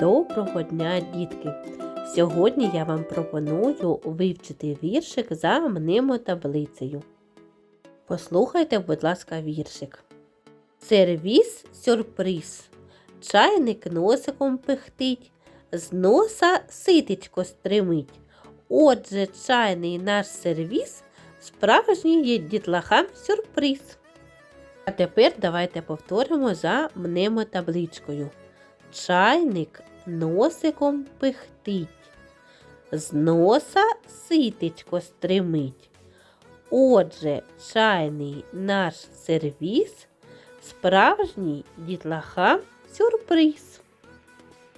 Доброго дня, дітки! Сьогодні я вам пропоную вивчити віршик за мнемотаблицею. Послухайте, будь ласка, віршик. Сервіс сюрприз. Чайник носиком пихтить, з носа ситечко стримить. Отже, чайний наш сервіс справжній є дітлахам сюрприз. А тепер давайте повторимо за мнемотабличкою. Чайник носиком пихтить, з носа ситечко стримить. Отже, чайний наш сервіс справжній дітлахам сюрприз.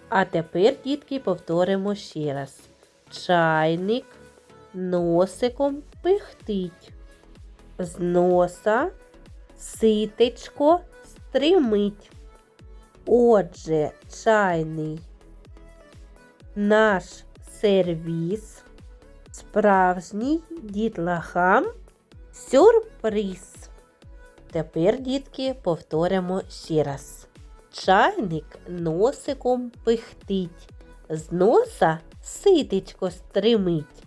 А тепер, дітки, повторимо ще раз. Чайник носиком пихтить, з носа ситечко стримить. Отже, чайний наш сервіс справжній дітлахам сюрприз. Тепер, дітки, повторимо ще раз. Чайник носиком пихтить, з носа ситечко стримить.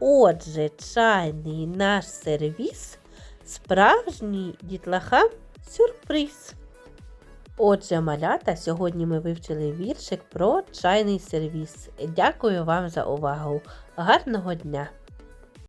Отже, чайний наш сервіс справжній дітлахам сюрприз. Отже, малята, сьогодні ми вивчили віршик про чайний сервіс. Дякую вам за увагу. Гарного дня!